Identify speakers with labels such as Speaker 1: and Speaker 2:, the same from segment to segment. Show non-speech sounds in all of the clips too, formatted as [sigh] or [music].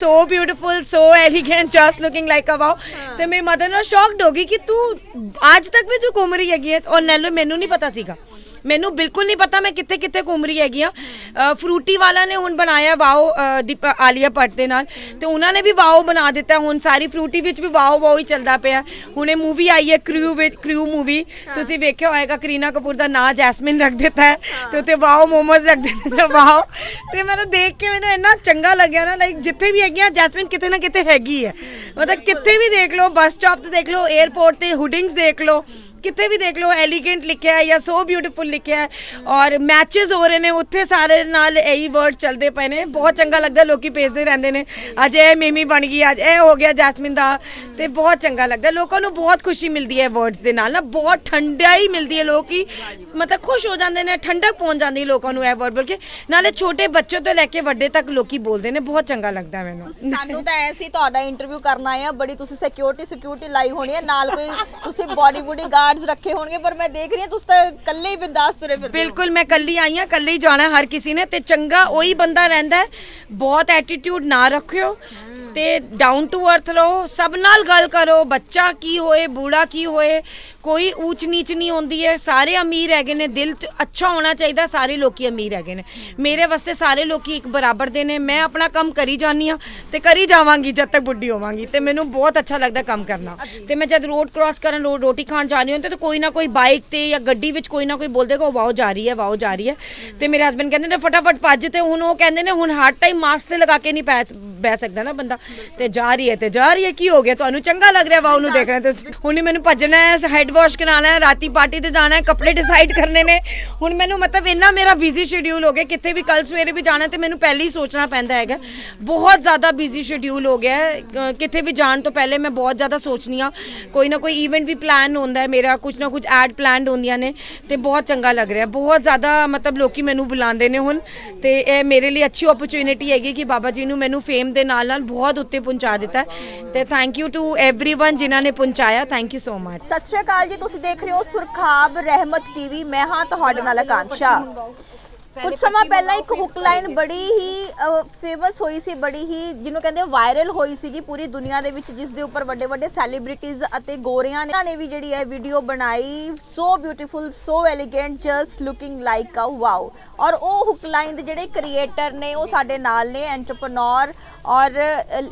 Speaker 1: So beautiful so elegant just looking like a wow ਤੇ ਮੇਰੀ mother ਨਾਲ shocked ਹੋ ਗਈ ਕਿ ਤੂੰ ਅੱਜ ਤੱਕ ਵੀ ਤੂੰ ਘੁੰਮ ਰਹੀ ਹੈਗੀ ਹੈ ਔਰ ਨੈਲੋ ਮੈਨੂੰ ਨਹੀਂ ਪਤਾ ਸੀਗਾ ਮੈਨੂੰ ਬਿਲਕੁਲ ਨਹੀਂ ਪਤਾ ਮੈਂ ਕਿੱਥੇ ਕਿੱਥੇ ਘੁੰਮ ਰਹੀ ਹੈਗੀ ਆ। ਫਰੂਟੀ ਵਾਲਾ ਨੇ ਹੁਣ ਬਣਾਇਆ ਵਾਓ ਆਲੀਆ ਭੱਟ ਦੇ ਨਾਲ। ਤੇ ਉਹਨਾਂ ਨੇ ਵੀ ਵਾਓ ਬਣਾ ਦਿੱਤਾ। ਹੁਣ ਸਾਰੀ ਫਰੂਟੀ ਵਿੱਚ ਵੀ ਵਾਓ ਵਾਓ ਹੀ ਚੱਲਦਾ ਪਿਆ। ਹੁਣ ਇਹ ਮੂਵੀ ਆਈ ਹੈ ਕ੍ਰਿਊ ਵਿੱਚ ਕ੍ਰਿਊ ਮੂਵੀ ਤੁਸੀਂ ਵੇਖਿਆ ਹੋਏਗਾ ਕਰੀਨਾ ਕਪੂਰ ਦਾ ਨਾਂ ਜੈਸਮਿਨ ਰੱਖ ਦਿੱਤਾ ਹੈ। ਤੇ ਉੱਤੇ ਵਾਓ ਮੋਮੋਸ ਰੱਖ ਦਿੱਤੇ ਵਾਓ। ਤੇ ਮੈਂ ਤਾਂ ਦੇਖ ਕੇ ਮੈਨੂੰ ਇੰਨਾ ਚੰਗਾ ਲੱਗਿਆ ਨਾ ਲਾਈਕ ਜਿੱਥੇ ਵੀ ਹੈਗੀ ਆ ਜੈਸਮਿਨ ਕਿਤੇ ਨਾ ਕਿਤੇ ਹੈਗੀ ਹੈ। ਮਤਲਬ ਕਿੱਥੇ ਵੀ ਦੇਖ ਲਓ ਬੱਸ ਸਟਾਪ ਤੇ ਦੇਖ ਲਓ 에ਅਰਪੋਰਟ ਤੇ ਹੁਡਿੰਗਸ ਦੇਖ ਲਓ। ਕਿਤੇ ਵੀ ਦੇਖ ਲਓ ਐਲੀਗੈਂਟ ਲਿਖਿਆ ਹੈ ਜਾਂ ਸੋ ਬਿਊਟੀਫੁਲ ਲਿਖਿਆ ਹੈ ਔਰ ਮੈਚਸ ਹੋ ਰਹੇ ਨੇ, ਉੱਥੇ ਸਾਰੇ ਨਾਲ ਇਹੀ ਵਰਡ ਚੱਲਦੇ ਪਏ ਨੇ। ਬਹੁਤ ਚੰਗਾ ਲੱਗਦਾ, ਲੋਕੀ ਭੇਜਦੇ ਰਹਿੰਦੇ ਨੇ। ਅੱਜ ਇਹ ਮੀਮੀ ਬਣ ਗਈ, ਅੱਜ ਇਹ ਹੋ ਗਿਆ ਜੈਸਮਿਨ ਦਾ ਤੇ ਬਹੁਤ ਚੰਗਾ ਲੱਗਦਾ। ਲੋਕਾਂ ਨੂੰ ਬਹੁਤ ਖੁਸ਼ੀ ਮਿਲਦੀ ਹੈ ਵਰਡਸ ਦੇ ਨਾਲ ਨਾ, ਬਹੁਤ ਠੰਡਾਈ ਮਿਲਦੀ ਹੈ ਲੋਕੀ। ਮਤਲਬ ਖੁਸ਼ ਹੋ ਜਾਂਦੇ ਨੇ, ਠੰਡਕ ਪਹੁੰਚ ਜਾਂਦੀ ਲੋਕਾਂ ਨੂੰ ਇਹ ਵਰਡ ਬੋਲ ਕੇ। ਨਾਲੇ ਛੋਟੇ ਬੱਚੇ ਤੋਂ ਲੈ ਕੇ ਵੱਡੇ ਤੱਕ ਲੋਕੀ ਬੋਲਦੇ ਨੇ, ਬਹੁਤ ਚੰਗਾ ਲੱਗਦਾ ਮੈਨੂੰ।
Speaker 2: ਸਾਨੂੰ ਤਾਂ ਐਸੀ ਤੁਹਾਡਾ ਇੰਟਰਵਿਊ ਕਰਨਾ ਆ, ਬੜੀ ਤੁਸੀਂ ਸਿਕਿਉਰਿਟੀ ਸਿਕਿਉਰਿਟੀ ਲਾਈ ਹੋਣੀ ਹੈ ਨਾਲ ਕੋਈ ਤੁਸੀਂ ਬਾਡੀ ਬੂਡੀ ਗਾਰਡਸ ਰੱਖੇ ਹੋਣਗੇ, ਪਰ ਮੈਂ ਦੇਖ ਰਹੀ ਹਾਂ, ਤੁਸੀਂ ਤਾਂ ਇਕੱਲੇ ਹੀ ਬਿੰਦਾਸ ਤੁਰੇ ਫਿਰਦੇ ਹੋ।
Speaker 1: ਬਿਲਕੁਲ, ਮੈਂ ਕੱਲੀ ਆਈ ਹਾਂ ਕੱਲੀ ਹੀ ਜਾਣਾ ਹਰ ਕਿਸੇ ਨੇ, ਤੇ ਚੰਗਾ ਉਹੀ ਬੰਦਾ ਰਹਿੰਦਾ ਹੈ ਬਹੁਤ ਐਟੀਟਿਊਡ ਨਾ ਰੱਖਿਓ ਤੇ ਡਾਊਨ ਟੂ ਅਰਥ ਰਹੋ, ਸਭ ਨਾਲ ਗੱਲ ਕਰੋ, ਬੱਚਾ ਕੀ ਹੋਏ, ਬੂੜਾ ਕੀ ਹੋਏ, ਕੋਈ ਉੱਚ ਨੀਚ ਨਹੀਂ ਹੁੰਦੀ ਹੈ, ਸਾਰੇ ਅਮੀਰ ਹੈਗੇ ਨੇ, ਦਿਲ 'ਚ ਅੱਛਾ ਹੋਣਾ ਚਾਹੀਦਾ, ਸਾਰੇ ਲੋਕੀ ਅਮੀਰ ਹੈਗੇ ਨੇ। ਮੇਰੇ ਵਾਸਤੇ ਸਾਰੇ ਲੋਕੀ ਇੱਕ ਬਰਾਬਰ ਦੇ ਨੇ, ਮੈਂ ਆਪਣਾ ਕੰਮ ਕਰੀ ਜਾਨੀ ਆ ਤੇ ਕਰੀ ਜਾਵਾਂਗੀ ਜਦ ਤੱਕ ਬੁੱਢੀ ਹੋਵਾਂਗੀ ਤੇ ਮੈਨੂੰ ਬਹੁਤ ਅੱਛਾ ਲੱਗਦਾ ਕੰਮ ਕਰਨਾ। ਤੇ ਮੈਂ ਜਦ ਰੋਡ ਕ੍ਰਾਸ ਕਰਨ ਰੋਡ ਰੋਟੀ ਖਾਣ ਜਾਣੀ ਹੁੰਦੀ ਤੇ ਕੋਈ ਨਾ ਕੋਈ ਬਾਈਕ ਤੇ ਜਾਂ ਗੱਡੀ ਵਿੱਚ ਕੋਈ ਨਾ ਕੋਈ ਬੋਲ ਦੇਗਾ ਵਾਓ ਜਾ ਰਹੀ ਹੈ, ਵਾਓ ਜਾ ਰਹੀ ਹੈ। ਤੇ ਮੇਰੇ ਹਸਬੰਡ ਕਹਿੰਦੇ ਨੇ, ਫਟਾਫਟ ਭੱਜ ਤੇ ਹੁਣ ਉਹ ਕਹਿੰਦੇ ਨੇ, ਹੁਣ ਹਰ ਟਾਈਮ ਮਾਸਕ ਤੇ ਲਗਾ ਕੇ ਨਹੀਂ ਪੈ ਬਹਿ ਸਕਦਾ ਨਾ ਬੰਦਾ। ਤੇ ਜਾ ਰਹੀ ਹੈ ਤੇ ਜਾ ਰਹੀ ਹੈ ਕੀ ਹੋ ਗਿਆ? ਤੁਹਾਨੂੰ ਚੰਗਾ ਲੱਗ ਰਿਹਾ ਵਾ ਉਹਨੂੰ ਦੇਖ ਰਹੇ ਤੇ ਹੁਣ ਮੈਨੂੰ ਭੱਜਣਾ ਹੈ ਹੈਡ ਵਾਸ਼ ਕਰਾਣਾ ਹੈ ਰਾਤੀ ਪਾਰਟੀ ਤੇ ਜਾਣਾ ਹੈ ਕੱਪੜੇ ਡਿਸਾਈਡ ਕਰਨੇ ਨੇ। ਹੁਣ ਮੈਨੂੰ ਮਤਲਬ ਇੰਨਾ ਮੇਰਾ ਬਿਜ਼ੀ ਸ਼ਡਿਊਲ ਹੋ ਗਿਆ ਕਿੱਥੇ ਵੀ ਕੱਲ ਸਵੇਰੇ ਵੀ ਜਾਣਾ ਤੇ ਮੈਨੂੰ ਪਹਿਲੇ ਹੀ ਸੋਚਣਾ ਪੈਂਦਾ ਹੈਗਾ। ਬਹੁਤ ਜ਼ਿਆਦਾ ਬਿਜ਼ੀ ਸ਼ਡਿਊਲ ਹੋ ਗਿਆ ਕਿੱਥੇ ਵੀ ਜਾਣ ਤੋਂ ਪਹਿਲੇ ਮੈਂ ਬਹੁਤ ਜ਼ਿਆਦਾ ਸੋਚਨੀ ਆ ਕੋਈ ਨਾ ਕੋਈ ਇਵੈਂਟ ਵੀ ਪਲਾਨ ਹੁੰਦਾ ਹੈ ਮੇਰਾ ਕੁਝ ਨਾ ਕੁਝ ਐਡ ਪਲਾਨਡ ਹੁੰਦੀਆਂ ਨੇ ਤੇ ਬਹੁਤ ਚੰਗਾ ਲੱਗ ਰਿਹਾ। ਬਹੁਤ ਜ਼ਿਆਦਾ ਮਤਲਬ ਲੋਕੀ ਮੈਨੂੰ ਬੁਲਾਉਂਦੇ ਨੇ ਹੁਣ ਤੇ ਇਹ ਮੇਰੇ ਲਈ ਅੱਛੀ ਓਪਰਚ्युनिटी ਹੈਗੀ ਕਿ ਬਾਬਾ ਜੀ ਨੂੰ ਮੈਨੂੰ ਫੇਮ ਦੇ ਨਾਲ ਨਾਲ ਬਹੁਤ ਉੱਤੇ ਪਹੁੰਚਾ ਦਿੱਤਾ ਹੈ ਤੇ ਥੈਂਕ ਯੂ ਟੂ एवरीवन ਜਿਨ੍ਹਾਂ ਨੇ ਪਹੁੰਚਾਇਆ ਥੈਂਕ ਯੂ ਸੋ ਮਚ
Speaker 2: ਸਤਿ ਸ਼੍ਰੀ ਅਕਾਲ ਜੀ ਤੁਸੀਂ ਦੇਖ ਰਹੇ ਹੋ ਸੁਰਖਾਬ ਰਹਿਮਤ ਟੀਵੀ ਮੈਂ ਹਾਂ ਤੁਹਾਡੇ ਨਾਲ ਆਕਾਂਸ਼ਾ ਕੁਝ ਸਮਾਂ ਪਹਿਲਾਂ ਇੱਕ ਹੁੱਕ ਲਾਈਨ ਬੜੀ ਹੀ ਫੇਮਸ ਹੋਈ ਸੀ ਬੜੀ ਹੀ ਜਿਹਨੂੰ ਕਹਿੰਦੇ ਵਾਇਰਲ ਹੋਈ ਸੀਗੀ ਪੂਰੀ ਦੁਨੀਆ ਦੇ ਵਿੱਚ ਜਿਸ ਦੇ ਉੱਪਰ ਵੱਡੇ ਵੱਡੇ ਸੈਲੀਬ੍ਰਿਟੀਜ਼ ਅਤੇ ਗੋਰਿਆਂ ਨੇ ਨੇ ਵੀ ਜਿਹੜੀ ਹੈ ਵੀਡੀਓ ਬਣਾਈ। So beautiful so elegant just looking like a wow ਔਰ ਉਹ ਹੁੱਕ ਲਾਈਨ ਦੇ ਜਿਹੜੇ ਕ੍ਰੀਏਟਰ ਨੇ ਉਹ ਸਾਡੇ ਨਾਲ ਨੇ ਐਂਟਰਪ੍ਰੈਨਿਓਰ ਔਰ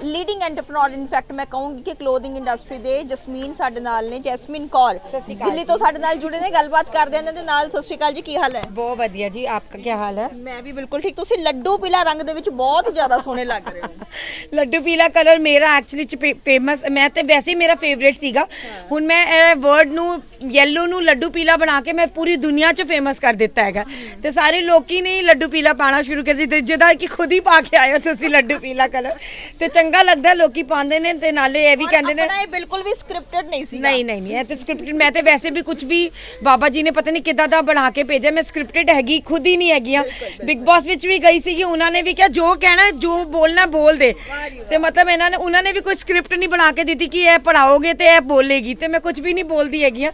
Speaker 2: ਲੀਡਿੰਗ ਐਂਟਰਪ੍ਰੈਨਿਓਰ ਇਨਫੈਕਟ ਮੈਂ ਕਹੂੰਗੀ ਕਿ ਕਲੋਥਿੰਗ ਇੰਡਸਟਰੀ ਦੇ ਜਸਮੀਨ ਸਾਡੇ ਨਾਲ ਨੇ ਜੈਸਮੀਨ ਕੌਰ। ਦਿੱਲੀ ਤੋਂ ਸਾਡੇ ਨਾਲ ਜੁੜੇ ਨੇ ਗੱਲਬਾਤ ਕਰਦੇ ਇਹਨਾਂ ਦੇ ਨਾਲ। ਸਤਿ ਸ਼੍ਰੀ ਅਕਾਲ ਜੀ ਕੀ ਹਾਲ ਹੈ?
Speaker 1: ਬਹੁਤ ਵਧੀਆ ਜੀ ਆਪਕਾ ਕੀ ਹਾਲ ਹੈ?
Speaker 2: ਮੈਂ ਵੀ ਬਿਲਕੁਲ ਠੀਕ। ਤੁਸੀਂ ਲੱਡੂ ਪੀਲਾ ਰੰਗ ਦੇ ਵਿੱਚ ਬਹੁਤ ਜ਼ਿਆਦਾ ਸੋਹਣੇ ਲੱਗ ਰਹੇ ਹੋ। [laughs]
Speaker 1: ਲੱਡੂ ਪੀਲਾ ਕਲਰ ਮੇਰਾ ਐਕਚੁਅਲੀ ਚ ਫੇਮਸ ਮੈਂ ਤੇ ਵੈਸੇ ਹੀ ਮੇਰਾ ਫੇਵਰੇਟ ਸੀਗਾ। ਹੁਣ ਮੈਂ ਇਹ ਵਰਡ ਨੂੰ ਯੈਲੋ ਨੂੰ ਲੱਡੂ ਪੀਲਾ ਬਣਾ ਕੇ ਮੈਂ ਪੂਰੀ ਦੁਨੀਆ 'ਚ ਫੇਮਸ ਕਰ ਦਿੱਤਾ ਹੈਗਾ। ਤੇ ਸਾਰੇ ਲੋਕੀ ਨੇ ਹੀ ਲੱਡੂ ਪੀਲਾ ਪਾਣਾ ਸ਼ੁਰੂ ਕਰ ਦਿੱਤਾ। ਜਿਹਦਾ ਕਿ ਖੁਦ ਹੀ ਪਾ ਕੇ ਆਏ ਹੋ ਤੁਸੀਂ ਲੱਡੂ ਪੀਲਾ ਕਲਰ। ਤੇ ਚੰਗਾ ਲੱਗਦਾ ਲੋਕੀ ਪਾਉਂਦੇ ਨੇ ਤੇ ਨਾਲੇ ਇਹ ਵੀ ਕਹਿੰਦੇ ਨੇ
Speaker 2: ਆਪਣਾ ਇਹ ਬਿਲਕੁਲ ਵੀ ਸਕ੍ਰਿਪਟਡ ਨਹੀਂ ਸੀ
Speaker 1: ਨਹੀਂ ਨਹੀਂ ਨਹੀਂ ਇਹ ਤੇ ਸਕ੍ਰਿਪਟਡ ਮੈਂ ਤੇ ਵੈਸੇ ਵੀ ਕੁਝ ਵੀ ਬਾਬਾ ਜੀ ਨੇ ਪਤਾ ਨਹੀਂ ਕਿਦਾਂ ਦਾ ਬਣਾ ਕੇ ਭੇਜਿਆ। ਮੈਂ ਸਕ੍ਰਿਪਟਡ ਹੈਗੀ ਖੁਦ ਹੀ ਨਹੀਂ ਹੈਗੀਆਂ। ਬਿਗ ਬਾਸ ਵਿੱਚ ਵੀ ਗਈ ਸੀਗੀ ਉਹਨਾਂ ਨੇ ਵੀ ਕਿਹਾ ਜੋ ਕਹਿਣਾ ਜੋ ਬੋਲਣਾ ਬੋਲ ਦੇ। ਤੇ ਮਤਲਬ ਇਹਨਾਂ ਨੇ ਉਹਨਾਂ ਨੇ ਵੀ ਕੋਈ ਸਕ੍ਰਿਪਟ ਨਹੀਂ ਬਣਾ ਕੇ ਦਿੱਤੀ ਕਿ ਇਹ ਪੜਾਓਗੇ ਤੇ ਇਹ ਬੋਲੇਗੀ। ਤੇ ਮੈਂ ਕੁਝ ਵੀ ਨਹੀਂ ਬੋਲਦੀ ਹੈਗੀਆਂ।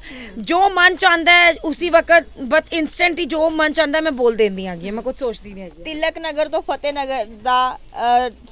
Speaker 1: ਜੋ ਮਨ ਚ ਹੈ ਉਸੇ ਵਕਤ ਬਸ ਇਨਸਟੈਂਟ ਹੀ ਜੋ ਮਨ ਚ ਮੈਂ ਬੋਲ ਦਿੰਦੀ ਹੈਗੀ ਮੈਂ ਕੁਝ ਸੋਚਦੀ ਨਹੀਂ ਹੈਗੀ।
Speaker 2: ਤਿਲਕ ਨਗਰ ਤੋਂ ਫਤਿਹ ਨਗਰ ਦਾ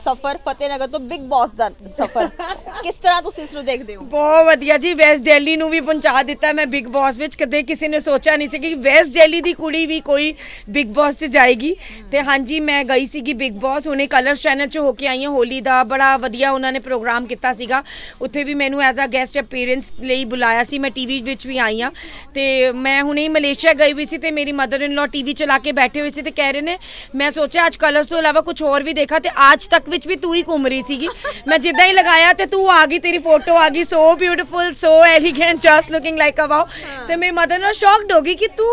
Speaker 2: ਸਫਰ ਫਤਿਹ ਨਗਰ ਤੋਂ ਬਿਗ ਬਾਸ ਦਾ ਸਫਰ। [laughs] ਕਿਸ ਤਰ੍ਹਾਂ ਤੁਸੀਂ ਇਸ ਨੂੰ ਦੇਖਦੇ ਹੋ?
Speaker 1: ਬਹੁਤ ਵਧੀਆ ਜੀ। ਵੈਸਟ ਦਿੱਲੀ ਨੂੰ ਵੀ ਪਹੁੰਚਾ ਦਿੱਤਾ ਮੈਂ ਬਿਗ ਬਾਸ ਵਿੱਚ। ਕਦੇ ਕਿਸੇ ਨੇ ਸੋਚਿਆ ਨਹੀਂ ਸੀ ਕਿ ਵੈਸਟ ਦਿੱਲੀ ਦੀ ਕੁੜੀ ਵੀ ਕੋਈ ਬਿਗ ਬਾਸ 'ਚ ਜਾਏਗੀ। ਤੇ ਹਾਂਜੀ ਮੈਂ ਗਈ ਸੀਗੀ ਬਿਗ ਬਾਸ ਹੁਣੇ ਕਲਰਸ ਚੈਨਲ 'ਚ ਹੋ ਕੇ ਆਈ ਹਾਂ ਹੋਲੀ ਦਾ। ਬੜਾ ਵਧੀਆ ਉਹਨਾਂ ਨੇ ਪ੍ਰੋਗਰਾਮ ਕੀਤਾ ਸੀਗਾ। ਉੱਥੇ ਵੀ ਮੈਨੂੰ ਐਜ਼ ਅ ਗੈਸਟ ਅਪੀਅਰੈਂਸ ਲਈ ਬੁਲਾਇਆ ਸੀ। ਮੈਂ ਟੀਵੀ ਵਿੱਚ ਵੀ ਆਈ ਹਾਂ ਤੇ ਮੈਂ ਹੁਣੇ ਹੀ ਮਲੇਸ਼ੀਆ ਗਈ ਹੋਈ ਸੀ ਤੇ ਮੇਰੀ ਮਦਰ ਇਨ ਲਾ ਟੀਵੀ ਚਲਾ ਕੇ ਬੈਠੇ ਹੋਏ ਸੀ ਤੇ ਕਹਿ ਰਹੇ ਨੇ ਮੈਂ ਸੋਚਿਆ ਅੱਜ ਕਲਰਸ ਤੋਂ ਇਲਾਵਾ ਕੁਝ ਹੋਰ ਵੀ ਦੇਖਾ ਤੇ ਅੱਜ ਤੱਕ ਵਿੱਚ ਵੀ ਤੂੰ ਹੀ ਘੁੰਮ ਰਹੀ ਸੀਗੀ। ਮੈਂ ਜਿੱਦਾਂ ਹੀ ਲਗਾਇਆ ਤੇ ਤੂੰ ਆ ਗਈ ਤੇਰੀ ਫੋਟੋ ਆ ਗਈ। So beautiful so elegant just looking like a wow ਤੇ ਮੇਰੀ ਮਦਰ ਨਾਲ ਸ਼ੌਕਡ ਹੋ ਗਈ ਕਿ ਤੂੰ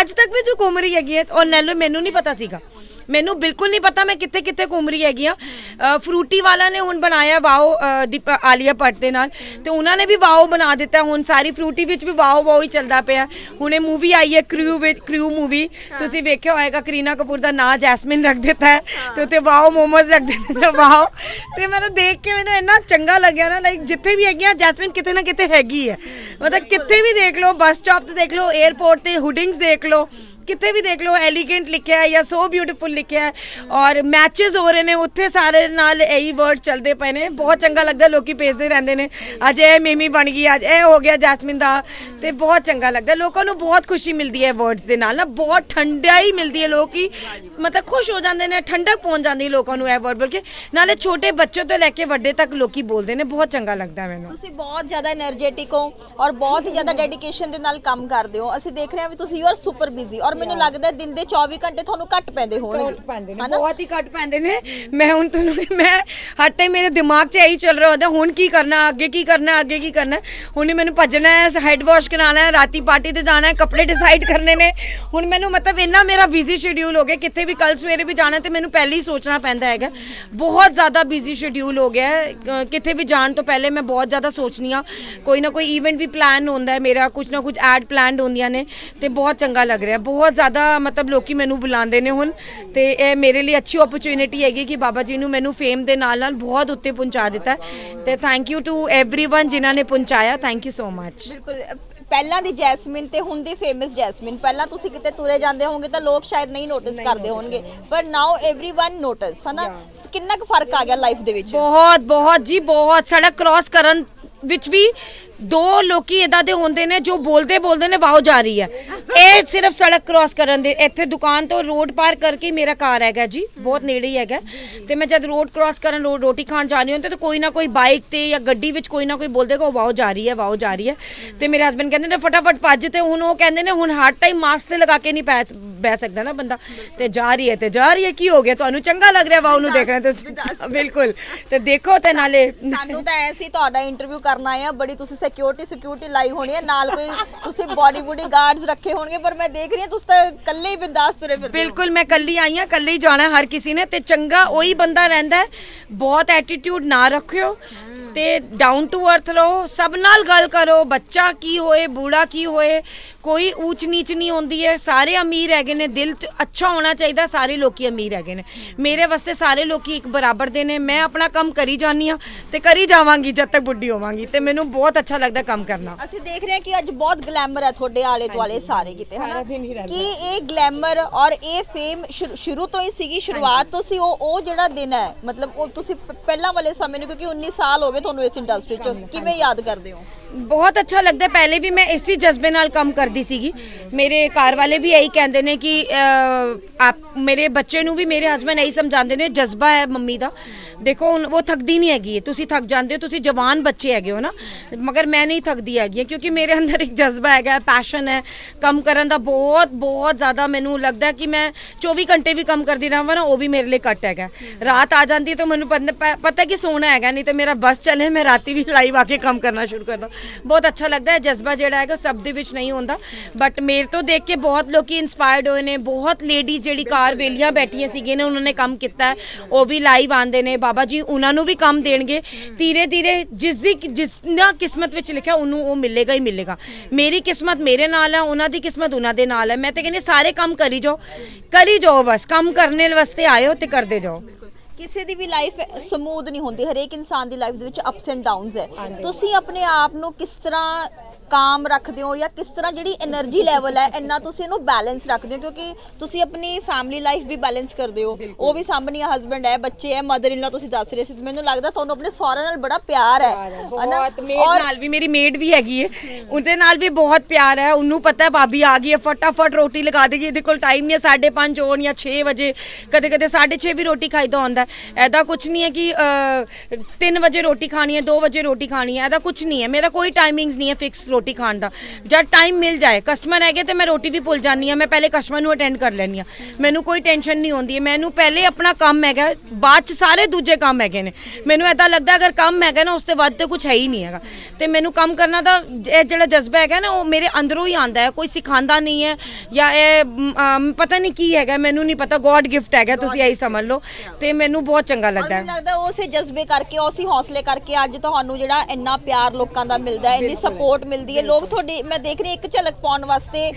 Speaker 1: ਅੱਜ ਤੱਕ ਵੀ ਤੂੰ ਘੁੰਮ ਰਹੀ ਹੈਗੀ ਹੈ। ਔਰ ਨੈਲੋ ਮੈਨੂੰ ਨਹੀਂ ਪਤਾ ਸੀਗਾ। ਮੈਨੂੰ ਬਿਲਕੁਲ ਨਹੀਂ ਪਤਾ ਮੈਂ ਕਿੱਥੇ ਕਿੱਥੇ ਘੁੰਮ ਰਹੀ ਹੈਗੀ ਆ ਫਰੂਟੀ ਵਾਲਾ ਨੇ ਹੁਣ ਬਣਾਇਆ ਵਾਓ ਦੀਪ ਆਲੀਆ ਭੱਟ ਦੇ ਨਾਲ। ਤੇ ਉਹਨਾਂ ਨੇ ਵੀ ਵਾਓ ਬਣਾ ਦਿੱਤਾ। ਹੁਣ ਸਾਰੀ ਫਰੂਟੀ ਵਿੱਚ ਵੀ ਵਾਓ ਵਾਓ ਹੀ ਚੱਲਦਾ ਪਿਆ। ਹੁਣ ਇਹ ਮੂਵੀ ਆਈ ਹੈ ਕ੍ਰਿਊ ਵਿੱਚ ਕ੍ਰਿਊ ਮੂਵੀ ਤੁਸੀਂ ਵੇਖਿਆ ਹੋਏਗਾ, ਕਰੀਨਾ ਕਪੂਰ ਦਾ ਨਾਂ ਜੈਸਮਿਨ ਰੱਖ ਦਿੱਤਾ ਹੈ। ਤੇ ਉੱਤੇ ਵਾਓ ਮੋਮੋਸ ਰੱਖ ਦਿੱਤੇ ਨੇ, ਵਾਓ। ਤੇ ਮੈਂ ਤਾਂ ਦੇਖ ਕੇ ਮੈਨੂੰ ਇੰਨਾ ਚੰਗਾ ਲੱਗਿਆ ਨਾ ਲਾਈਕ ਜਿੱਥੇ ਵੀ ਹੈਗੀਆਂ ਜੈਸਮਿਨ ਕਿਤੇ ਨਾ ਕਿਤੇ ਹੈਗੀ ਹੈ। ਮਤਲਬ ਕਿੱਥੇ ਵੀ ਦੇਖ ਲਓ ਬੱਸ ਸਟਾਪ ਤੇ ਦੇਖ ਲਓ 에ਅਰਪੋਰਟ ਤੇ ਹੁਡਿੰਗਸ ਦੇਖ ਲਓ। ਕਿਤੇ ਵੀ ਦੇਖ ਲਓ ਐਲੀਗੈਂਟ ਲਿਖਿਆ ਹੈ ਜਾਂ ਸੋ ਬਿਊਟੀਫੁਲ ਲਿਖਿਆ ਹੈ ਔਰ ਮੈਚਸ ਹੋ ਰਹੇ ਨੇ, ਉੱਥੇ ਸਾਰੇ ਨਾਲ ਇਹੀ ਵਰਡ ਚੱਲਦੇ ਪਏ ਨੇ। ਬਹੁਤ ਚੰਗਾ ਲੱਗਦਾ, ਲੋਕੀ ਭੇਜਦੇ ਰਹਿੰਦੇ ਨੇ। ਅੱਜ ਇਹ ਮੀਮੀ ਬਣ ਗਈ, ਅੱਜ ਇਹ ਹੋ ਗਿਆ ਜੈਸਮਿਨ ਦਾ ਤੇ ਬਹੁਤ ਚੰਗਾ ਲੱਗਦਾ। ਲੋਕਾਂ ਨੂੰ ਬਹੁਤ ਖੁਸ਼ੀ ਮਿਲਦੀ ਹੈ ਵਰਡਸ ਦੇ ਨਾਲ ਨਾ, ਬਹੁਤ ਠੰਡਾਈ ਮਿਲਦੀ ਹੈ ਲੋਕੀ। ਮਤਲਬ ਖੁਸ਼ ਹੋ ਜਾਂਦੇ ਨੇ, ਠੰਡਕ ਪਹੁੰਚ ਜਾਂਦੀ ਲੋਕਾਂ ਨੂੰ ਇਹ ਵਰਡ ਬੋਲ ਕੇ। ਨਾਲੇ ਛੋਟੇ ਬੱਚੇ ਤੋਂ ਲੈ ਕੇ ਵੱਡੇ ਤੱਕ ਲੋਕੀ ਬੋਲਦੇ ਨੇ, ਬਹੁਤ ਚੰਗਾ ਲੱਗਦਾ ਮੈਨੂੰ।
Speaker 2: ਤੁਸੀਂ ਬਹੁਤ ਜ਼ਿਆਦਾ એનર્ਜੈਟਿਕ ਹੋ ਔਰ ਬਹੁਤ ਹੀ ਜ਼ਿਆਦਾ ਡੈਡੀਕੇਸ਼ਨ ਦੇ ਨਾਲ ਕੰਮ ਕਰਦੇ ਹੋ। ਅਸੀਂ ਦੇਖ ਰਹੇ ਹਾਂ ਵੀ ਤੁਸੀਂ ਯੂ ਆਰ ਸੁਪਰ ਬਿਜ਼ੀ ਔਰ ਮੈਨੂੰ ਲੱਗਦਾ ਦਿਨ ਦੇ 24 ਘੰਟੇ ਤੁਹਾਨੂੰ ਘੱਟ ਪੈਂਦੇ ਹੋਣਗੇ।
Speaker 1: ਘੱਟ ਪੈਂਦੇ ਨੇ? ਬਹੁਤ ਹੀ ਘੱਟ ਪੈਂਦੇ ਨੇ। ਮੈਂ ਹੁਣ ਤੁਹਾਨੂੰ ਮੈਂ ਹਰ ਟਾਈਮ ਮੇਰੇ ਦਿਮਾਗ 'ਚ ਇਹੀ ਚੱਲ ਰਿਹਾ ਹੁੰਦਾ ਹੁਣ ਕੀ ਕਰਨਾ ਅੱਗੇ ਕੀ ਕਰਨਾ ਅੱਗੇ ਕੀ ਕਰਨਾ। ਹੁਣ ਮੈਨੂੰ ਭੱਜਣਾ ਹੈ ਹੈਡ ਵਾਸ਼ ਕਰਾਉਣਾ ਹੈ ਰਾਤੀ ਪਾਰਟੀ ਤੇ ਜਾਣਾ ਹੈ ਕੱਪੜੇ ਡਿਸਾਈਡ ਕਰਨੇ ਨੇ। ਹੁਣ ਮੈਨੂੰ ਮਤਲਬ ਇੰਨਾ ਮੇਰਾ ਬਿਜ਼ੀ ਸ਼ਡਿਊਲ ਹੋ ਗਿਆ ਕਿਤੇ ਵੀ ਕੱਲ ਸਵੇਰੇ ਵੀ ਜਾਣਾ ਤੇ ਮੈਨੂੰ ਪਹਿਲੇ ਹੀ ਸੋਚਣਾ ਪੈਂਦਾ ਹੈਗਾ। ਬਹੁਤ ਜ਼ਿਆਦਾ ਬਿਜ਼ੀ ਸ਼ਡਿਊਲ ਹੋ ਗਿਆ ਹੈ। ਕਿਤੇ ਵੀ ਜਾਣ ਤੋਂ ਪਹਿਲੇ ਮੈਂ ਬਹੁਤ ਜ਼ਿਆਦਾ ਸੋਚਨੀ ਆ ਕੋਈ ਨਾ ਕੋਈ ਇਵੈਂਟ ਵੀ ਪਲਾਨ ਹੁੰਦਾ ਹੈ ਮੇਰਾ ਕੁਝ ਨਾ ਕੁਝ ਐਡ ਪਲਾਨਡ ਹੁੰਦੀਆਂ ਨੇ ਤੇ ਬਹੁਤ ਚੰਗਾ ਲੱਗ ਰਿਹਾ ਬਹੁਤ ਬਹੁਤ ਜ਼ਿਆਦਾ ਮਤਲਬ ਲੋਕੀ ਮੈਨੂੰ ਬੁਲਾਉਂਦੇ ਨੇ ਹੁਣ ਤੇ ਇਹ ਮੇਰੇ ਲਈ ਅੱਛੀ ਓਪਰਚ्युनिटी ਹੈਗੀ ਕਿ ਬਾਬਾ ਜੀ ਨੂੰ ਮੈਨੂੰ ਫੇਮ ਦੇ ਨਾਲ ਨਾਲ ਬਹੁਤ ਉੱਤੇ ਪਹੁੰਚਾ ਦਿੱਤਾ ਤੇ ਥੈਂਕ ਯੂ ਟੂ एवरीवन ਜਿਨ੍ਹਾਂ ਨੇ ਪਹੁੰਚਾਇਆ। ਥੈਂਕ ਯੂ ਸੋ ਮਚ
Speaker 2: ਬਿਲਕੁਲ ਪਹਿਲਾਂ ਦੀ ਜੈਸਮਿਨ ਤੇ ਹੁਣ ਦੀ ਫੇਮਸ ਜੈਸਮਿਨ। ਪਹਿਲਾਂ ਤੁਸੀਂ ਕਿਤੇ ਤੁਰੇ ਜਾਂਦੇ ਹੋਗੇ ਤਾਂ ਲੋਕ ਸ਼ਾਇਦ ਨਹੀਂ ਨੋਟਿਸ ਕਰਦੇ ਹੋਣਗੇ। ਪਰ ਨਾਓ एवरीवन ਨੋਟਿਸ ਹਨਾ? ਕਿੰਨਾ ਕੁ ਫ਼ਰਕ ਆ ਗਿਆ ਲਾਈਫ ਦੇ ਵਿੱਚ?
Speaker 1: ਬਹੁਤ ਬਹੁਤ ਜੀ ਬਹੁਤ। ਸੜਕ ਕ੍ਰਾਸ ਕਰਨ ਵਿੱਚ ਵੀ ਦੋ ਲੋਕੀ ਇਦਾਂ ਦੇ ਹੁੰਦੇ ਨੇ ਜੋ ਬੋਲਦੇ ਬੋਲਦੇ ਨੇ ਵਾਓ ਜਾ ਰਹੀ ਹੈ। ਇਹ ਸਿਰਫ ਸੜਕ ਕ੍ਰਾਸ ਕਰਨ ਦੇ ਇੱਥੇ ਦੁਕਾਨ ਤੋਂ ਰੋਡ ਪਾਰ ਕਰਕੇ ਮੇਰਾ ਘਰ ਹੈਗਾ ਜੀ ਬਹੁਤ ਨੇੜੇ ਹੀ ਹੈਗਾ। ਤੇ ਮੈਂ ਜਦ ਰੋਡ ਕ੍ਰਾਸ ਕਰਨ ਰੋ- ਰੋਟੀ ਖਾਣ ਜਾਣੀ ਹੁੰਦੀ ਤਾਂ ਕੋਈ ਨਾ ਕੋਈ ਬਾਈਕ ਤੇ ਜਾਂ ਗੱਡੀ ਵਿੱਚ ਕੋਈ ਨਾ ਕੋਈ ਬੋਲ ਦੇਗਾ ਉਹ ਵਾਓ ਜਾ ਰਹੀ ਹੈ ਵਾਓ ਜਾ ਰਹੀ ਹੈ। ਤੇ ਮੇਰੇ ਹਸਬੰਡ ਕਹਿੰਦੇ ਨੇ ਫਟਾਫਟ ਭੱਜ। ਤੇ ਹੁਣ ਉਹ ਕਹਿੰਦੇ ਨੇ ਹੁਣ ਹਰ ਟਾਈਮ ਮਾਸਕ ਤੇ ਲਗਾ ਕੇ ਨਹੀਂ ਬੈ ਸਕਦਾ ਨਾ ਬੰਦਾ। ਤੇ ਜਾ ਰਹੀ ਹੈ ਤੇ ਜਾ ਰਹੀ ਹੈ ਕੀ ਹੋ ਗਿਆ? ਤੁਹਾਨੂੰ ਚੰਗਾ ਲੱਗ ਰਿਹਾ ਵਾਓ ਨੂੰ ਦੇਖ ਰਹੇ ਤੁਸੀਂ? ਬਿਲਕੁਲ। ਤੇ ਦੇਖੋ ਤੇ ਨਾਲੇ
Speaker 2: ਸਾਨੂੰ ਤਾਂ ਐ ਸੀ ਤੁਹਾਡਾ ਇੰਟਰਵਿਊ ਕਰਨ ਆਏ ਆ ਬੜੀ ਤੁਸੀਂ ਸਿਕਿਉਰਿਟੀ ਸਿਕਿਉਰਿਟੀ ਲਾਈ ਹੋਣੀ ਹੈ ਨਾਲ ਕੋਈ ਤੁਸੀਂ ਬਾਡੀ ਬੂਡੀ ਗਾਰਡਸ ਰੱਖੇ ਹੋਣਗੇ, ਪਰ ਮੈਂ ਦੇਖ ਰਹੀ ਹਾਂ, ਤੁਸੀਂ ਤਾਂ ਇਕੱਲੇ ਹੀ ਬਿੰਦਾਸ ਤੁਰੇ ਫਿਰਦੇ ਹੋ।
Speaker 1: ਬਿਲਕੁਲ, ਮੈਂ ਕੱਲੀ ਆਈ ਹਾਂ ਕੱਲੀ ਜਾਣਾ ਹਰ ਕਿਸੇ ਨੇ ਤੇ ਚੰਗਾ ਉਹੀ ਬੰਦਾ ਰਹਿੰਦਾ ਹੈ ਬਹੁਤ ਐਟੀਟਿਊਡ ਨਾ ਰੱਖਿਓ ਤੇ ਡਾਊਨ ਟੂ ਅਰਥ ਰਹੋ, ਸਭ ਨਾਲ ਗੱਲ ਕਰੋ, ਬੱਚਾ ਕੀ ਹੋਏ, ਬੂੜਾ ਕੀ ਹੋਏ ਕੋਈ ਊਚ ਨੀਚ ਨਹੀਂ ਹੁੰਦੀ ਹੈ। ਸਾਰੇ ਅਮੀਰ ਹੈਗੇ ਨੇ ਦਿਲ 'ਚ ਅੱਛਾ ਹੋਣਾ ਚਾਹੀਦਾ ਸਾਰੇ ਲੋਕੀ ਅਮੀਰ ਹੈਗੇ ਨੇ। ਮੇਰੇ ਵਾਸਤੇ ਸਾਰੇ ਲੋਕੀ ਇੱਕ ਬਰਾਬਰ ਦੇ ਨੇ। ਮੈਂ ਆਪਣਾ ਕੰਮ ਕਰੀ ਜਾਨੀ ਆ ਤੇ ਕਰੀ ਜਾਵਾਂਗੀ ਜਦ ਤੱਕ ਬੁੱਢੀ ਹੋਵਾਂਗੀ ਤੇ ਮੈਨੂੰ ਬਹੁਤ ਅੱਛਾ ਲੱਗਦਾ ਕੰਮ ਕਰਨਾ।
Speaker 2: ਅਸੀਂ ਦੇਖ ਰਹੇ ਹਾਂ ਕਿ ਅੱਜ ਬਹੁਤ ਗਲੈਮਰ ਹੈ ਤੁਹਾਡੇ ਆਲੇ ਦੁਆਲੇ ਸਾਰੇ ਕਿਤੇ ਹਨਾ? ਕਿ ਇਹ ਗਲੈਮਰ ਔਰ ਇਹ ਫੇਮ ਸ਼ੁਰੂ ਤੋਂ ਹੀ ਸੀਗੀ ਸ਼ੁਰੂਆਤ ਤੋਂ ਸੀ ਉਹ ਉਹ ਜਿਹੜਾ ਦਿਨ ਹੈ ਮਤਲਬ ਉਹ ਤੁਸੀਂ ਪਹਿਲਾਂ ਵਾਲੇ ਸਮੇਂ ਨੂੰ ਕਿਉਂਕਿ 19 ਸਾਲ ਹੋ ਗਏ ਤੁਹਾਨੂੰ ਇਸ ਇੰਡਸਟਰੀ 'ਚ ਕਿਵੇਂ ਯਾਦ ਕਰਦੇ ਹੋ?
Speaker 1: ਬਹੁਤ ਅੱਛਾ ਲੱਗਦਾ। ਪਹਿਲੇ ਵੀ ਮੈਂ ਇਸੇ ਜਜ਼ਬੇ ਨਾਲ ਕੰਮ ਕਰਦੀ ਸੀਗੀ। ਮੇਰੇ ਘਰ ਵਾਲੇ ਵੀ ਇਹੀ ਕਹਿੰਦੇ ਨੇ ਕਿ ਆਪ, ਮੇਰੇ ਬੱਚੇ ਨੂੰ ਵੀ ਮੇਰੇ ਹਸਬੰਡ ਇਹੀ ਸਮਝਾਉਂਦੇ ਨੇ, ਜਜ਼ਬਾ ਹੈ ਮੰਮੀ ਦਾ। ਦੇਖੋ, ਹੁਣ ਉਹ ਥੱਕਦੀ ਨਹੀਂ ਹੈਗੀ। ਹੈ। ਤੁਸੀਂ ਥੱਕ ਜਾਂਦੇ ਹੋ, ਤੁਸੀਂ ਜਵਾਨ ਬੱਚੇ ਹੈਗੇ ਹੋ ਨਾ। ਮਗਰ ਮੈਂ ਨਹੀਂ ਥੱਕਦੀ ਹੈਗੀ ਕਿਉਂਕਿ ਮੇਰੇ ਅੰਦਰ ਇੱਕ ਜਜ਼ਬਾ ਹੈਗਾ ਪੈਸ਼ਨ ਹੈ। ਕੰਮ ਕਰਨ ਦਾ ਬਹੁਤ ਬਹੁਤ ਜ਼ਿਆਦਾ ਮੈਨੂੰ ਲੱਗਦਾ ਕਿ ਮੈਂ 24 ਘੰਟੇ ਵੀ ਕੰਮ ਕਰਦੀ ਰਹਾਂ ਨਾ, ਉਹ ਵੀ ਮੇਰੇ ਲਈ ਘੱਟ ਹੈਗਾ ਰਾਤ ਆ ਜਾਂਦੀ ਹੈ ਤਾਂ ਮੈਨੂੰ ਪਤਾ- ਕਿ ਸੋਣਾ ਹੈਗਾ, ਨਹੀਂ ਤੇ ਮੇਰਾ ਬਸ ਚੱਲੇ, ਮੈਂ ਰਾਤੀ ਵੀ ਲਾਈਵ ਆ ਕੇ ਕੰਮ ਕਰਨਾ ਸ਼ੁਰੂ ਕਰਦਾ ਬਹੁਤ ਅੱਛਾ ਲੱਗਦਾ ਹੈ, ਜਜ਼ਬਾ ਜਿਹੜਾ ਹੈਗਾ ਸਭ ਦੇ ਵਿੱਚ ਨਹੀਂ ਹੁੰਦਾ। ਬਟ ਮੇਰੇ ਤੋਂ ਦੇਖ ਕੇ ਬਹੁਤ ਲੋਕੀ ਇਨਸਪਾਇਰਡ ਹੋਏ ਨੇ। ਬਹੁਤ ਲੇਡੀਜ਼ ਜਿਹੜੀ ਕਾਰ ਵੇਲੀਆਂ ਬੈਠੀਆਂ ਸੀਗੀਆਂ ਨੇ, ਉਹਨਾਂ ਨੇ ਕੰਮ ਕੀਤਾ ਉਹ ਵੀ ਲਾਈਵ ਆਂਦੇ ਨੇ ਬਾਬਾ ਜੀ ਉਹਨਾਂ ਨੂੰ ਵੀ ਕੰਮ ਦੇਣਗੇ। ਧੀਰੇ ਧੀਰੇ ਜਿਸ ਦੀ ਜਿਸ ਦਾ ਕਿਸਮਤ ਵਿੱਚ ਲਿਖਿਆ ਉਹਨੂੰ ਉਹ ਮਿਲੇਗਾ ਹੀ ਮਿਲੇਗਾ। ਮੇਰੀ ਕਿਸਮਤ ਮੇਰੇ ਨਾਲ ਹੈ ਉਹਨਾਂ ਦੀ ਕਿਸਮਤ ਉਹਨਾਂ ਦੇ ਨਾਲ ਹੈ ਮੈਂ ਤਾਂ ਕਹਿੰਦੀ ਸਾਰੇ ਕੰਮ ਕਰੀ ਜਾਓ। ਕਰੀ ਜਾਓ ਬਸ ਕੰਮ ਕਰਨੇ ਵਾਸਤੇ ਆਇਓ ਤੇ ਕਰਦੇ ਜਾਓ।
Speaker 2: ਕਿਸੇ ਦੀ ਵੀ ਲਾਈਫ ਸਮੂਥ ਨਹੀਂ ਹੁੰਦੀ ਹਰੇਕ ਇਨਸਾਨ ਦੀ ਲਾਈਫ ਦੇ ਵਿੱਚ ਅਪਸ ਐਂਡ ਡਾਊਨਸ ਹੈ। ਤੁਸੀਂ ਆਪਣੇ ਆਪ ਨੂੰ ਕਿਸ ਤਰ੍ਹਾਂ ਕਾਮ ਰੱਖਦੇ ਹੋ ਜਾਂ ਕਿਸ ਤਰ੍ਹਾਂ ਜਿਹੜੀ એનર્ਜੀ ਲੈਵਲ ਹੈ ਇੰਨਾ ਤੁਸੀਂ ਇਹਨੂੰ ਬੈਲੈਂਸ ਰੱਖਦੇ ਹੋ ਕਿਉਂਕਿ ਤੁਸੀਂ ਆਪਣੀ ਫੈਮਿਲੀ ਲਾਈਫ ਵੀ ਬੈਲੈਂਸ ਕਰਦੇ ਹੋ। ਉਹ ਵੀ ਸਾਹਮਣੀ ਹਸਬੰਡ ਹੈ ਬੱਚੇ ਹੈ ਮਦਰ ਇਨ ਤੁਸੀਂ ਦੱਸ ਰਹੇ ਸੀ ਮੈਨੂੰ ਲੱਗਦਾ ਤੁਹਾਨੂੰ ਆਪਣੇ ਸਹੁਰੇ ਨਾਲ ਬੜਾ ਪਿਆਰ ਹੈ
Speaker 1: ਬਹੁਤ ਮੇਡ ਨਾਲ ਵੀ ਮੇਰੀ ਮੇਡ ਵੀ ਹੈਗੀ ਹੈ। ਉਹਦੇ ਨਾਲ ਵੀ ਬਹੁਤ ਪਿਆਰ ਹੈ ਉਹਨੂੰ ਪਤਾ ਹੈ ਭਾਬੀ ਆ ਗਈ ਹੈ ਫਟਾਫਟ ਰੋਟੀ ਲਗਾ ਦੇਗੀ ਇਹਦੇ ਕੋਲ ਟਾਈਮ ਨਹੀਂ ਹੈ 5:30 ਹੋਣ ਜਾਂ 6 ਵਜੇ ਕਦੇ ਕਦੇ 6:30 ਵੀ ਰੋਟੀ ਖਾਈ ਖਾਈਦਾ ਆਉਂਦਾ ਐਦਾ ਕੁਝ ਨਹੀਂ ਹੈ ਕਿ 3 ਵਜੇ ਰੋਟੀ ਖਾਣੀ ਹੈ 2 ਵਜੇ ਰੋਟੀ ਖਾਣੀ ਹੈ ਐਦਾ ਕੁਝ ਨਹੀਂ ਹੈ। ਮੇਰਾ ਕੋਈ ਟਾਈਮਿੰਗਸ ਨਹੀਂ ਹੈ ਫਿਕਸ ਰੋਟੀ ਖਾਣ ਦਾ। ਜਦ ਟਾਈਮ ਮਿਲ ਜਾਏ ਕਸਟਮਰ ਹੈਗੇ ਤੇ ਮੈਂ ਰੋਟੀ ਵੀ ਭੁੱਲ ਜਾਂਦੀ ਹਾਂ ਮੈਂ ਪਹਿਲੇ ਕਸਟਮਰ ਨੂੰ ਅਟੈਂਡ ਕਰ ਲੈਂਦੀ ਹਾਂ। ਮੈਨੂੰ ਕੋਈ ਟੈਨਸ਼ਨ ਨਹੀਂ ਹੁੰਦੀ। ਮੈਨੂੰ ਪਹਿਲੇ ਆਪਣਾ ਕੰਮ ਹੈਗਾ ਬਾਅਦ ਚ ਸਾਰੇ ਦੂਜੇ ਕੰਮ ਹੈਗੇ ਨੇ। ਮੈਨੂੰ ਐਦਾਂ ਲੱਗਦਾ ਅਗਰ ਕੰਮ ਹੈਗਾ ਨਾ ਉਸ ਤੋਂ ਵੱਧ ਤੇ ਕੁਝ ਹੈ ਹੀ ਨਹੀਂ ਹੈਗਾ। ਤੇ ਮੈਨੂੰ ਕੰਮ ਕਰਨਾ ਦਾ ਇਹ ਜਿਹੜਾ ਜਜ਼ਬਾ ਹੈਗਾ ਨਾ ਉਹ ਮੇਰੇ ਅੰਦਰੋਂ ਹੀ ਆਂਦਾ ਹੈ। ਕੋਈ ਸਿਖਾਉਂਦਾ ਨਹੀਂ ਹੈ ਜਾਂ ਇਹ ਪਤਾ ਨਹੀਂ ਕੀ ਹੈਗਾ ਮੈਨੂੰ ਨਹੀਂ ਪਤਾ। ਗੋਡ ਗਿਫਟ ਹੈਗਾ ਤੁਸੀਂ ਇਹੀ ਸਮਝ ਲਓ। ਤੇ ਮੈਨੂੰ ਬਹੁਤ ਚੰਗਾ ਲੱਗਦਾ
Speaker 2: ਮੈਨੂੰ
Speaker 1: ਹੈ
Speaker 2: ਲੱਗਦਾ ਉਸੇ ਜਜ਼ਬੇ ਕਰਕੇ ਉਸੇ ਹੌਸਲੇ ਕਰਕੇ ਅੱਜ ਤੁਹਾਨੂੰ ਜਿਹੜਾ ਇੰਨਾ ਪਿਆਰ ਲੋਕਾਂ ਦਾ ਮਿਲਦਾ ਹੈ ਇੰਨੀ ਸਪੋਰਟ ਮਿਲਦੀ ਮਿਲਦੀ ਹੈ। ਲੋਕ ਤੁਹਾਡੀ ਮੈਂ ਦੇਖ ਰਹੀ ਇੱਕ ਝਲਕ ਪਾਉਣ ਵਾਸਤੇ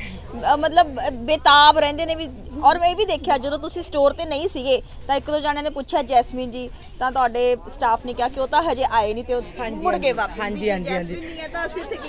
Speaker 2: ਮਤਲਬ ਬੇਤਾਬ ਰਹਿੰਦੇ ਨੇ ਵੀ ਔਰ ਮੈਂ ਇਹ ਵੀ ਦੇਖਿਆ ਜਦੋਂ ਤੁਸੀਂ ਸਟੋਰ ਤੇ ਨਹੀਂ ਸੀਗੇ ਤਾਂ ਇੱਕ ਦੋ ਜਣਿਆਂ ਨੇ ਪੁੱਛਿਆ ਜੈਸਮੀਨ ਜੀ ਤਾਂ ਤੁਹਾਡੇ ਸਟਾਫ ਨੇ ਕਿਹਾ ਕਿ ਉਹ ਤਾਂ ਹਜੇ ਆਏ ਨਹੀਂ ਤੇ ਉਹ ਮੁੜ ਗਏ ਵਾਪਸ
Speaker 1: ਹਾਂਜੀ, ਹਾਂਜੀ, ਹਾਂਜੀ।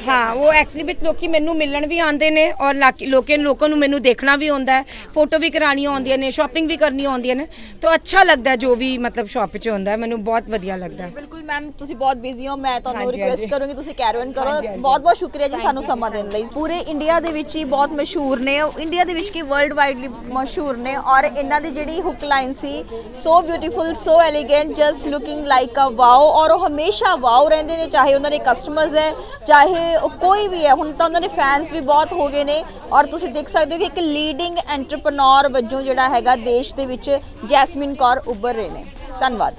Speaker 2: ਹੈ
Speaker 1: ਉਹ ਐਕਚੁਅਲੀ ਵਿੱਚ ਲੋਕੀ ਮੈਨੂੰ ਮਿਲਣ ਵੀ ਆਉਂਦੇ ਨੇ ਔਰ ਲਾਕੀ- ਲੋਕਾਂ ਨੂੰ ਮੈਨੂੰ ਦੇਖਣਾ ਵੀ ਆਉਂਦਾ ਹੈ। ਫੋਟੋ ਵੀ ਕਰਾਉਣੀਆਂ ਆਉਂਦੀਆਂ ਨੇ ਸ਼ਾਪਿੰਗ ਵੀ ਕਰਨੀ ਆਉਂਦੀਆਂ ਨੇ। ਤਾਂ ਅੱਛਾ ਲੱਗਦਾ ਜੋ ਵੀ ਮਤਲਬ ਸ਼ਾਪ 'ਚ ਹੁੰਦਾ ਮੈਨੂੰ ਬਹੁਤ ਵਧੀਆ ਲੱਗਦਾ
Speaker 2: ਬਿਲਕੁਲ ਮੈਮ ਤੁਸੀਂ ਬਹੁਤ ਬਿਜ਼ੀ ਹੋ ਮੈਂ ਤੁਹਾਨੂੰ ਰਿਕੁਐਸਟ। ਕਰੂੰਗੀ ਤੁਸੀਂ ਕੈਰੀਅਨ ਕਰੋ। ਬਹੁਤ ਬਹੁਤ ਸ਼ੁਕਰੀਆ ਜੀ ਸਾਨੂੰ ਸਮਾਂ ਦੇਣ ਲਈ। ਪੂਰੇ ਇੰਡੀਆ ਦੇ ਵਿੱਚ ਹੀ ਬਹੁਤ ਮਸ਼ਹੂਰ ਨੇ। ਇੰਡੀਆ ਦੇ ਵਿੱਚ ਕੀ ਵਰਲਡ ਵਾਈਡਲੀ ਮਸ਼ਹੂਰ ਨੇ ਔਰ ਇਹਨਾਂ ਦੀ ਜਿਹੜੀ hook line C so beautiful so elegant just looking like a wow ਔਰ ਉਹ ਹਮੇਸ਼ਾ ਵਾਓ ਰਹਿੰਦੇ ਨੇ, ਚਾਹੇ ਉਹਨਾਂ ਦੇ ਕਸਟਮਰਸ ਹੈ, ਚਾਹੇ ਉਹ ਕੋਈ ਵੀ ਹੈ। ਹੁਣ ਤਾਂ ਉਹਨਾਂ ਦੇ ਫੈਨਸ ਵੀ ਬਹੁਤ ਹੋ ਗਏ ਨੇ ਔਰ ਤੁਸੀਂ ਦੇਖ ਸਕਦੇ ਹੋ ਕਿ ਇੱਕ ਲੀਡਿੰਗ ਐਂਟਰਪ੍ਰੈਨਿਓਰ ਵਜੋਂ ਜਿਹੜਾ ਹੈਗਾ ਦੇਸ਼ ਦੇ ਵਿੱਚ ਜੈਸਮਿਨ ਕੌਰ ਉੱਭਰ ਰਹੇ ਨੇ। ਧੰਨਵਾਦ।